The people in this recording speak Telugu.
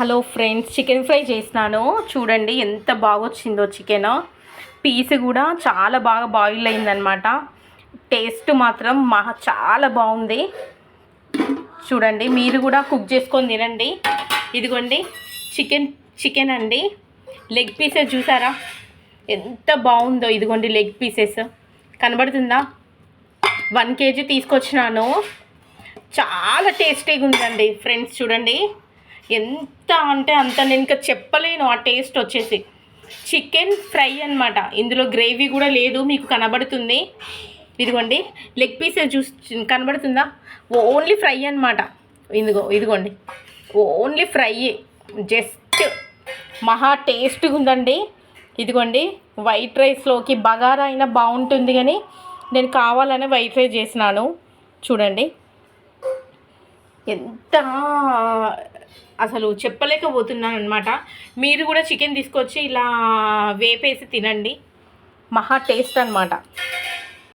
హలో ఫ్రెండ్స్ చికెన్ ఫ్రై చేసినాను. చూడండి ఎంత బాగా వచ్చిందో చికెన్. పీస్ కూడా చాలా బాగా బాయిల్ అయిందనమాట టేస్ట్ మాత్రం మా చాలా బాగుంది. చూడండి మీరు కూడా కుక్ చేసుకొని తినండి. ఇదిగోండి చికెన్ చికెన్ అండి. లెగ్ పీసెస్ చూసారా? ఎంత బాగుందో ఇదిగోండి లెగ్ పీసెస్ కనబడుతుందా? వన్ కేజీ తీసుకొచ్చినాను. చాలా టేస్టీగా ఉందండి ఫ్రెండ్స్ చూడండి. ఎంత అంటే అంత నేను ఇంకా చెప్పలేను ఆ టేస్ట్ వచ్చేసి. చికెన్ ఫ్రై అన్నమాట. ఇందులో గ్రేవీ కూడా లేదు మీకు కనబడుతుంది. ఇదిగోండి లెగ్ పీసెస్ చూసి కనబడుతుందా? ఓన్లీ ఫ్రై అన్నమాట. ఇదిగో ఇదిగోండి. Only fry. జస్ట్ మహా టేస్ట్గా ఉందండి. ఇదిగోండి వైట్ రైస్లోకి బగారా అయినా బాగుంటుంది కానీ నేను కావాలనే వైట్ రైస్ చేసినాను. చూడండి. ఎంత అసలు చెప్పలేకపోతున్నాను అనమాట మీరు కూడా చికెన్ తీసుకొచ్చి ఇలా వేపేసి తినండి. మహా టేస్ట్ అనమాట